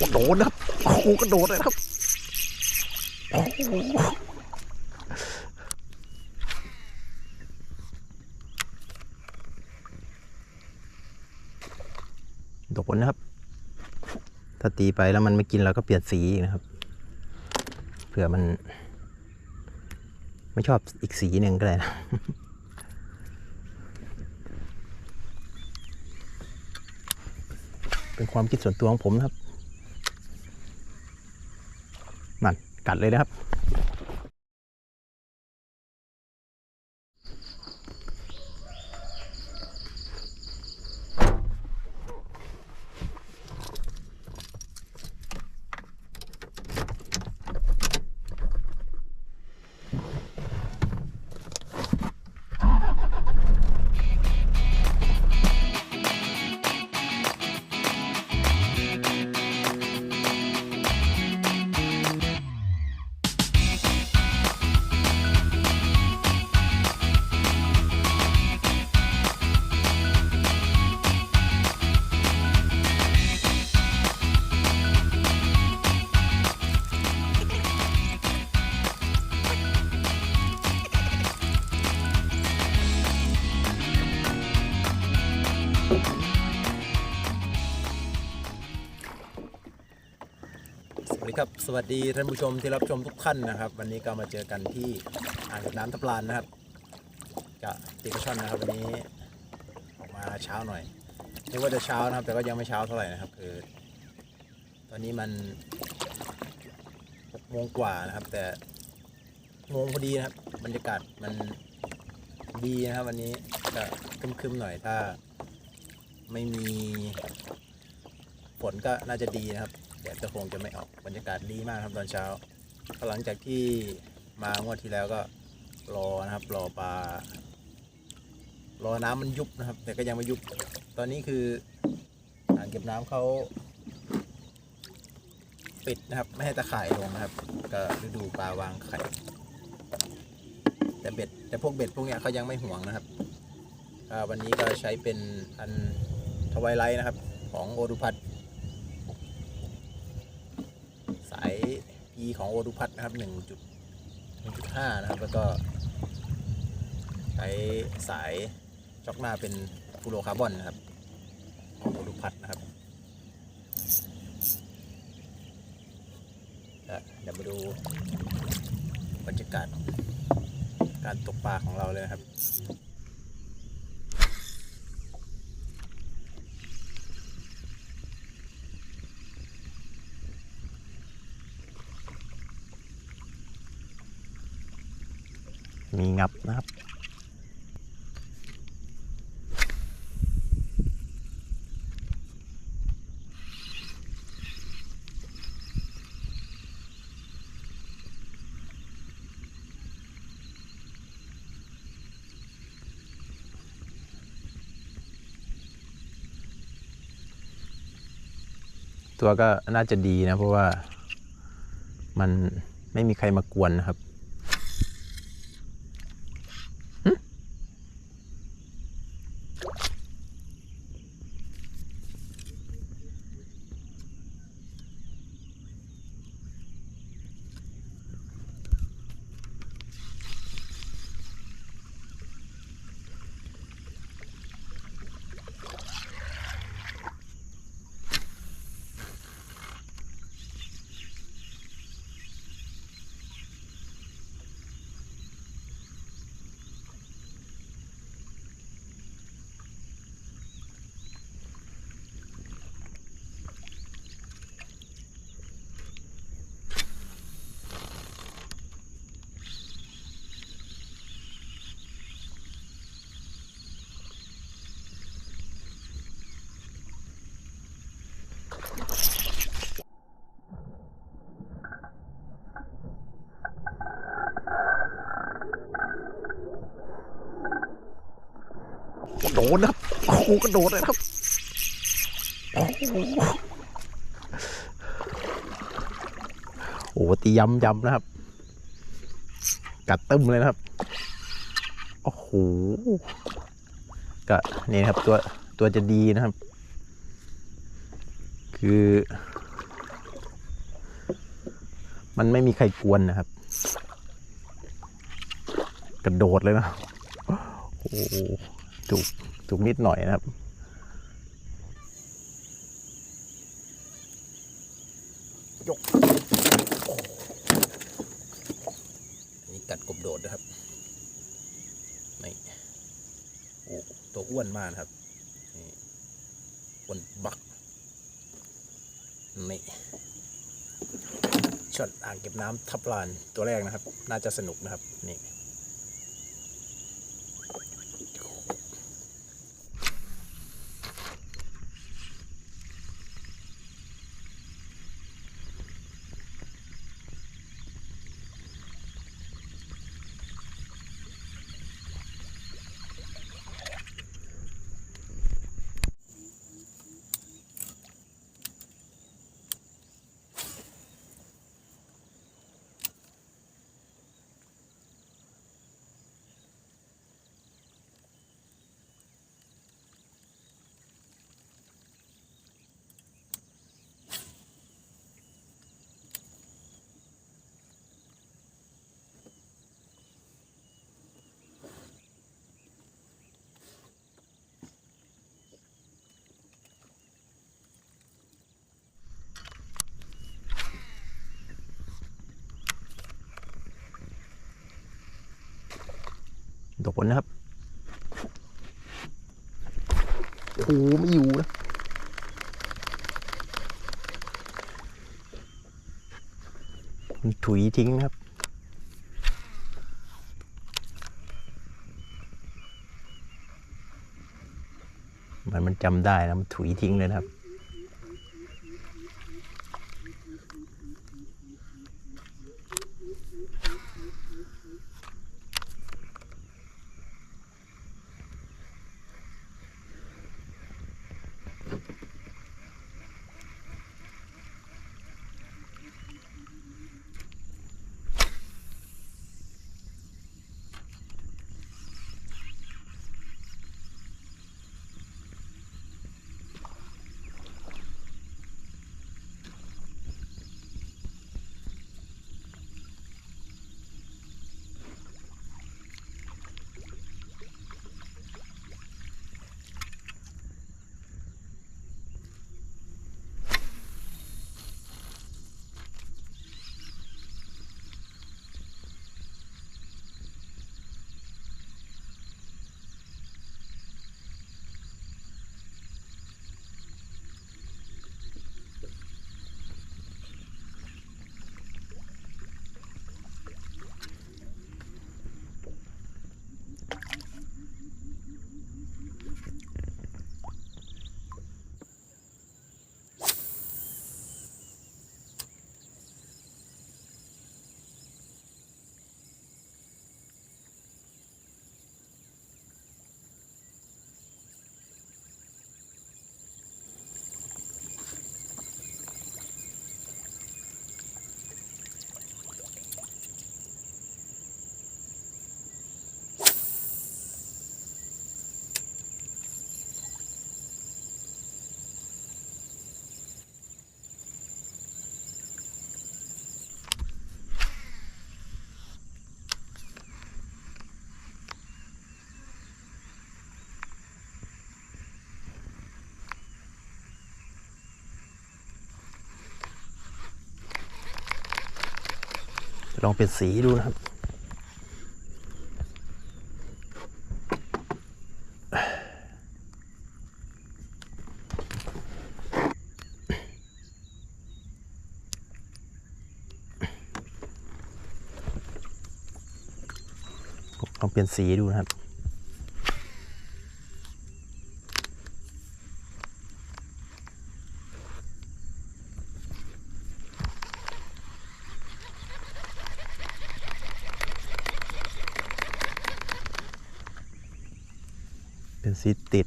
กระโดดนะครับโอ้โหกระโดดเลยครับโอ้โหโดดนะครับ ถ้าตีไปแล้วมันไม่กินเราก็เปลี่ยนสีนะครับ เผื่อมัน ไม่ชอบอีกสีหนึ่งก็ได้นะเป็นความคิดส่วนตัวของผมนะครับ นั่นกัดเลยนะครับ ดีครับสวัสดีท่านผู้ชมที่รับชมทุกท่านนะครับ วันนี้ก็มาเจอกันที่อ่างเก็บน้ำทับลานนะครับกับติกระช่อนนะครับวันนี้ออกมาเช้าหน่อยนึกว่าจะเช้านะครับ แต่ก็ยังไม่เช้าเท่าไหร่นะครับ คือ ตอนนี้มันหกโมงกว่านะครับ แต่โมงพอดีนะครับ บรรยากาศมันดีนะครับ วันนี้จะคึมๆหน่อยถ้า ไม่มีฝนก็น่าจะดีนะครับ ดดก็คงจะไม่ออกบรรยากาศดีมากครับตอนเช้าพอหลังจากที่มางวดที่แล้วก็รอนะครับรอปลารอน้ำมันยุบนะครับ แต่ก็ยังไม่ยุบ ตอนนี้คืออ่างเก็บน้ำเขาปิดนะครับ ไม่ให้ตะข่ายลงนะครับ ก็ฤดูปลาวางไข่แต่เบ็ดแต่พวกเบ็ดพวกเนี้ยเขายังไม่ห่วงนะครับวันนี้ก็ใช้เป็นอันทวายไลท์นะครับ ของโอดุพัท สาย P ของโอดุพัทนะครับ1.1.5นะครับแล้วก็ใช้สายจ็อกหน้าเป็นฟูโรคาร์บอนนะครับของโอดุพัทนะครับเดี๋ยวมาดูบรรยากาศการตกปลาของเราเลยนะครับ มีงับนะครับ ตัวก็น่าจะดีนะ เพราะว่ามันไม่มีใครมากวนนะครับ you นะครับโอ้โหกระโดดเลยครับโอ้โหโอ้ตีย้ำย้ำนะครับ กัดตึ้มเลยนะครับ โอ้โหก็นี่นะครับตัวตัวจะดีนะครับ คือ มันไม่มีใครกวนนะครับ กระโดดเลยนะโอ้โหจุก จุกนิดหน่อยนะครับ ยกนนี้กัดกบโดดนะครับนี่โอ้ตัวอ้วนมากครับนี่อ้วนบักนี่ช็อตอ่างเก็บน้ำทับลานตัวแรกนะครับ น่าจะสนุกนะครับนี่ โดนนะครับโอ้โหไม่อยู่นะมันถุยทิ้งนะครับมันมันจำได้นะมันถุยทิ้งเลยนะครับ ลองเป็นสีดูนะครับ ลองเปลี่ยนสีดูนะครับ เป็นสีติด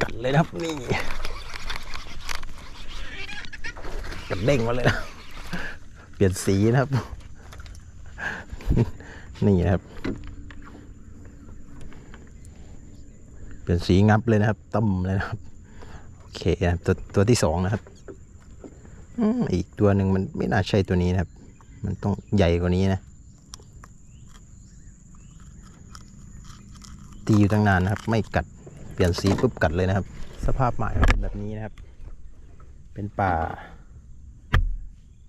กันเลยครับนี่กระเด้งมาเลยนะ เปลี่ยนสีนะครับ นี่นะครับ เปลี่ยนสีงับเลยนะครับต้มเลยนะครับ โอเคนะครับตัวตัวที่สองนะครับอีกตัวหนึ่งมันไม่น่าใช่ตัวนี้นะครับ มันต้องใหญ่กว่านี้นะ ตีอยู่ตั้งนานนะครับ ไม่กัด เปลี่ยนสีปุ๊บกัดเลยนะครับ สภาพใหมายเป็นแบบนี้นะครับ เป็นป่า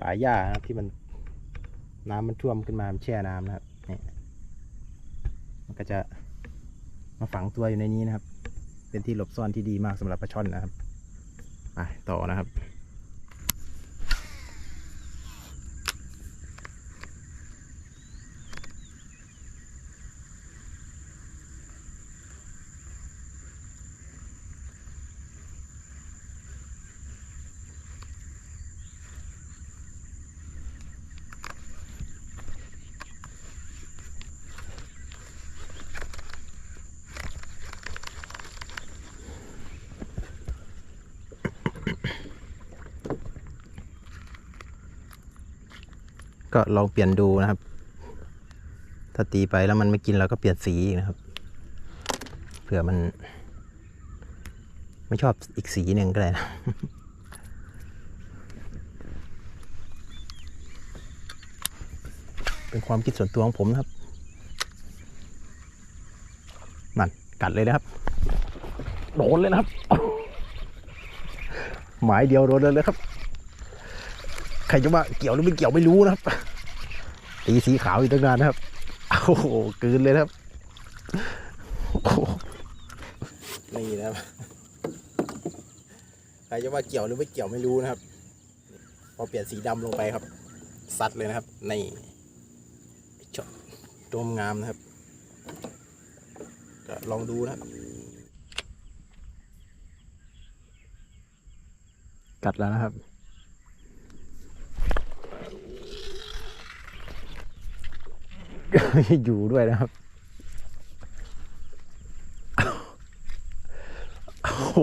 ป่าหญ้านะครับที่มันน้ำมันท่วมขึ้นมามแช่น้ำนะครับ มันก็จะมาฝังตัวอยู่ในนี้นะครับ เป็นที่หลบซ่อนที่ดีมากสำหรับปลาช่อนนะครับไปต่อนะครับ ก็ลองเปลี่ยนดูนะครับ ถ้าตีไปแล้วมันไม่กินเราก็เปลี่ยนสีอีกนะครับ เผื่อมัน ไม่ชอบอีกสีหนึ่งก็ได้นะเป็นความคิดส่วนตัวของผมนะครับนั่นกัดเลยนะครับ โดนเลยนะครับ หมายเดียวโดนเลยเลยครับ ใครจะว่าเกี่ยวหรือไม่เกี่ยวไม่รู้นะครับตีสีขาวอีกตั้งนานนะครับโอ้โหกลืนเลยครับนี่นะครับใครจะว่าเกี่ยวหรือไม่เกี่ยวไม่รู้นะครับ พอเปลี่ยนสีดำลงไปครับซัดเลยนะครับในี่ช็อตตัวงามนะครับก็ลองดูนะครับกัดแล้วนะครับ อยู่ด้วยนะครับ โอ้โห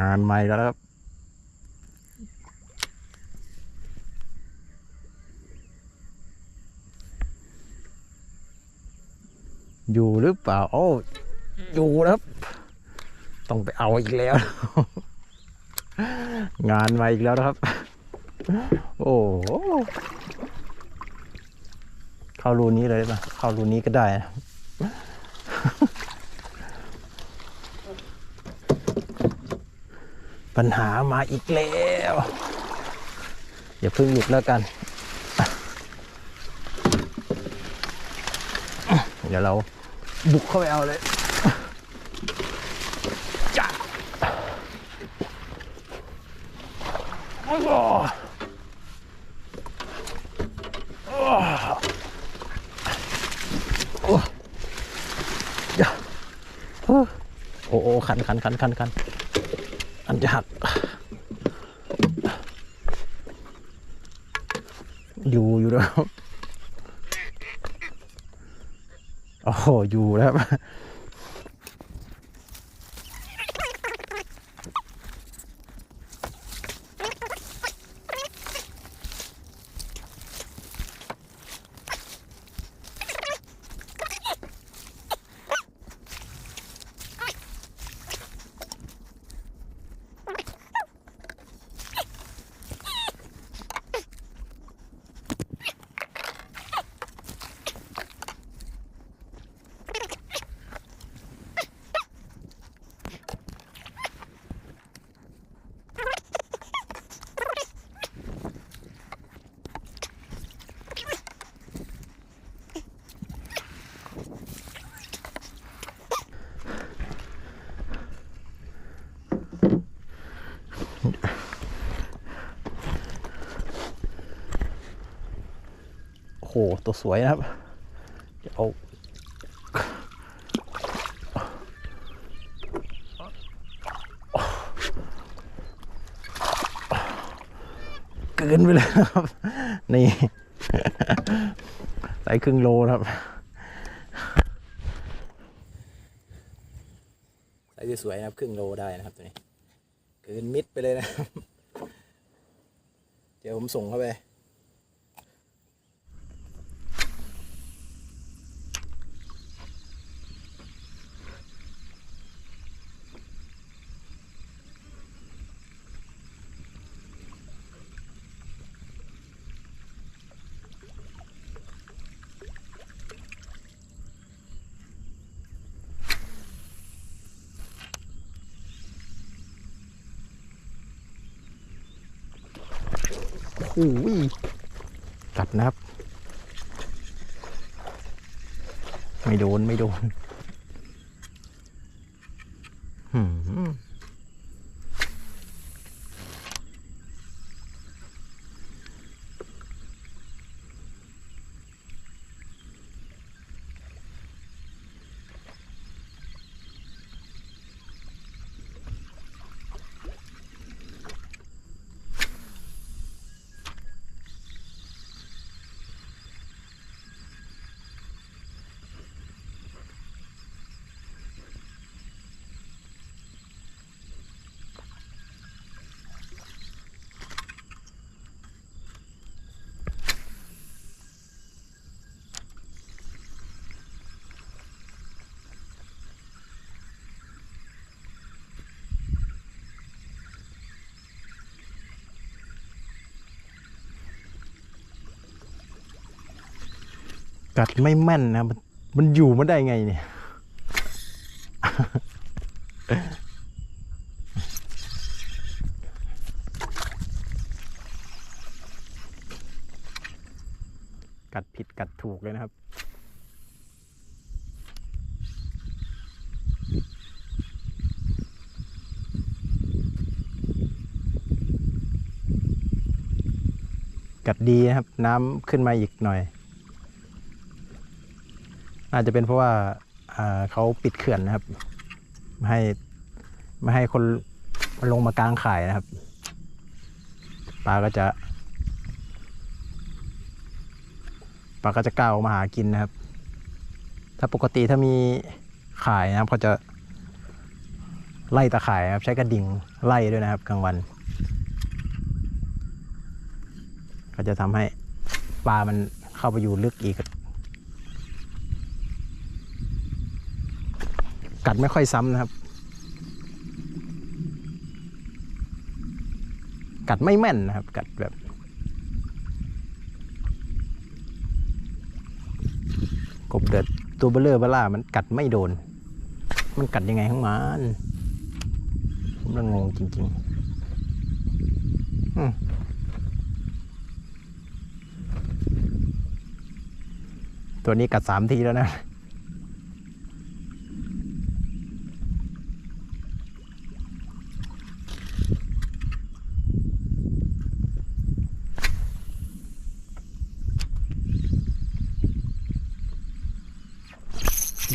งานใหม่แล้วครับ อยู่หรือเปล่าโอ้อยู่นะครับ ต้องไปเอาอีกแล้ว งานมาอีกแล้วนะครับ โอ้เข้ารูนี้เลยป่ะเข้ารูนี้ก็ได้นะปัญหามาอีกแล้วอย่าเพิ่งหลุดแล้วกัน เดี๋ยวเรา บุกเข้าไปเอาเลยจ้าโอ้โหโอ้โอ้โอ้โอ้ขันขันขันขันขันอันจะหัก อยู่อยู่แล้ว โอ้โหอยู่แล้ว โอ้โห ตัวสวยนะครับเดี๋ยวเอาเกินไปเลยนะครับ นี่ใส่ครึ่งโลครับใส่สวยๆนะครับ ครึ่งโลได้นะครับตัวนี้ เกินมิดไปเลยนะครับ เดี๋ยวผมส่งเข้าไป โอ้โหกัดนะครับ ไม่โดน ไม่โดนหืม กัดไม่แม่นนะ มันมันอยู่มาได้ไงเนี่ย กัดผิดกัดถูกเลยนะครับกัดดีนะครับ น้ำขึ้นมาอีกหน่อย อาจจะเป็นเพราะว่าเขาปิดเขื่อนนะครับ ไม่ให้ไม่ให้คนลงมากลางข่ายนะครับ ปลาก็จะ ปลาก็จะก้าวมาหากินนะครับ ถ้าปกติถ้ามีข่ายนะครับเขาจะไล่ตะข่ายครับ ใช้กระดิ่งไล่ด้วยนะครับกลางวัน ก็จะทำให้ปลามันเข้าไปอยู่ลึกอีก กัดไม่ค่อยซ้ำนะครับ กัดไม่แม่นนะครับ กัดแบบ กบเดือดตัวเบลเลอร์เบล่ามันกัดไม่โดน มันกัดยังไงของมันผมละงงจริงๆอืมตัวนี้กัดสามทีแล้วนะ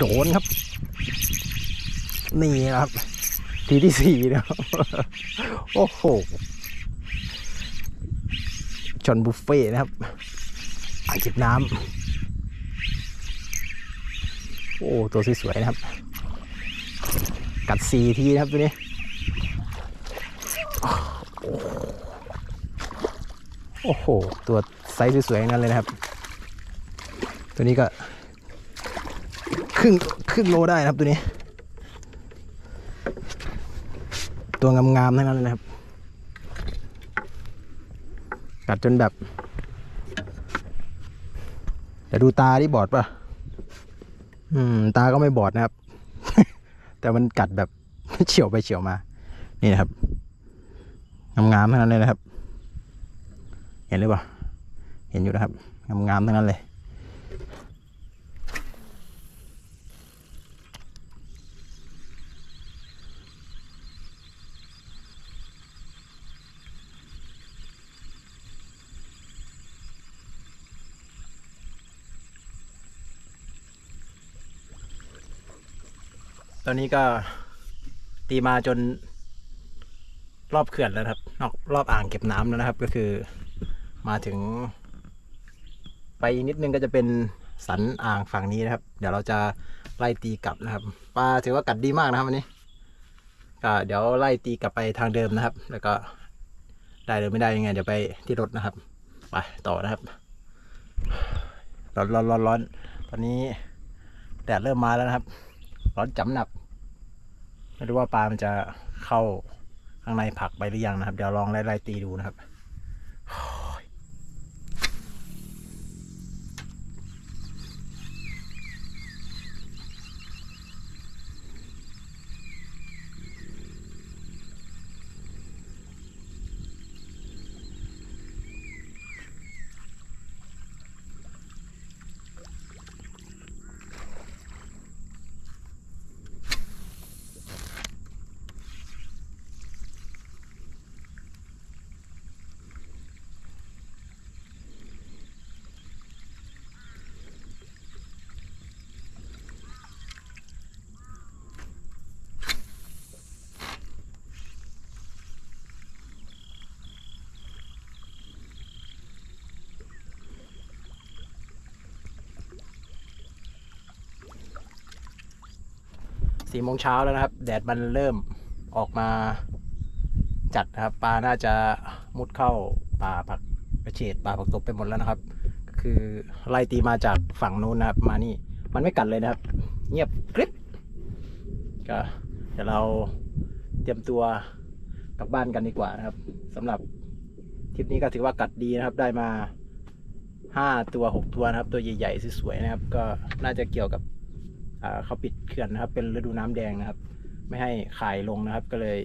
โดนครับ นี่ครับ ทีที่สี่นะครับโอ้โหชนบุฟเฟ่ต์นะครับอ่างเก็บน้ำโอ้ ตัวสวยๆนะครับ กัดสี่ทีนะครับตัวนี้โอ้โห ตัวไซส์สวยๆนั้นเลยนะครับ ตัวนี้ก็ รึ่งครึ่งโลได้นะครับตัวนี้ ตัวงามๆทั้งนั้นเลยนะครับ กัดจนแบบแต่ดูตาที่บอดป่ะ อืม ตาก็ไม่บอดนะครับ แต่มันกัดแบบเฉียวไปเฉียวมา นี่นะครับ งามๆทั้งนั้นเลยนะครับ เห็นหรือเปล่า เห็นอยู่นะครับ งามๆทั้งนั้นเลย ตอนนี้ก็ตีมาจนรอบเขื่อนแล้วครับ นอกรอบอ่างเก็บน้ำแล้วนะครับ ก็คือมาถึง ไปนิดนึงก็จะเป็นสันอ่างฝั่งนี้นะครับ เดี๋ยวเราจะไล่ตีกลับนะครับปลาถือว่ากัดดีมากนะครับวันนี้ก็เดี๋ยวไล่ตีกลับไปทางเดิมนะครับ แล้วก็ได้หรือไม่ได้ยังไง เดี๋ยวไปที่รถนะครับไปต่อนะครับร้อนร้อนร้อนร้อนตอนนี้แดดเริ่มมาแล้วนะครับ ร้อนจับหนับไม่รู้ว่าปลามันจะเข้าข้างในผักไปหรือยังนะครับ เดี๋ยวลองไล่ไล่ตีดูนะครับ สี่โมงเช้าแล้วนะครับ แดดมันเริ่มออกมาจัดนะครับ ปลาน่าจะมุดเข้าป่าผักกระเฉดป่าผักตบไปหมดแล้วนะครับก็คือไล่ตีมาจากฝั่งนู้นนะครับ มานี่มันไม่กัดเลยนะครับ เงียบกริบก็เดี๋ยวเราเตรียมตัวกลับบ้านกันดีกว่านะครับสำหรับทริปนี้ก็ถือว่ากัดดีนะครับ ได้มาห้าตัวหกตัวนะครับ ตัวใหญ่ๆสวยๆนะครับ ก็น่าจะเกี่ยวกับ เขาปิดเขื่อนนะครับ เป็นฤดูน้ำแดงนะครับ ไม่ให้ขายลงนะครับ ก็เลย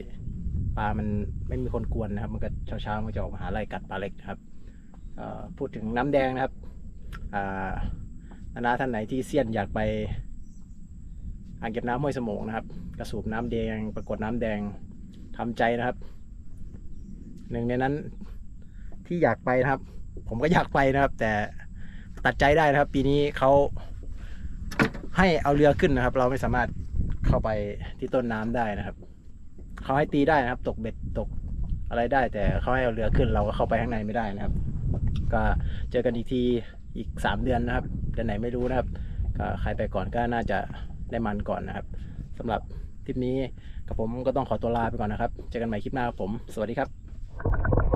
ปลามันไม่มีคนกวนนะครับ มันก็เช้าๆมันจะออกมาหาไล่กัดปลาเล็กนะครับพูดถึงน้ำแดงนะครับอานาท่านไหนที่เซียนอยากไปอ่างเก็บน้ำห้วยสมงนะครับ กระสูบน้ำแดง ปรากฏน้ำแดงทำใจนะครับ หนึ่งในนั้นที่อยากไปนะครับ ผมก็อยากไปนะครับ แต่ตัดใจได้นะครับ ปีนี้เขา ให้เอาเรือขึ้นนะครับ เราไม่สามารถเข้าไปที่ต้นน้ำได้นะครับเขาให้ตีได้นะครับ ตกเบ็ดตกอะไรได้ แต่เขาให้เอาเรือขึ้น เราก็เข้าไปข้างในไม่ได้นะครับ ก็เจอกันอีกทีอีกสามเดือนนะครับเดือนไหนไม่รู้นะครับก็ใครไปก่อนก็น่าจะได้มันก่อนนะครับสำหรับทริปนี้กับผมก็ต้องขอตัวลาไปก่อนนะครับ เจอกันใหม่คลิปหน้าครับผม สวัสดีครับ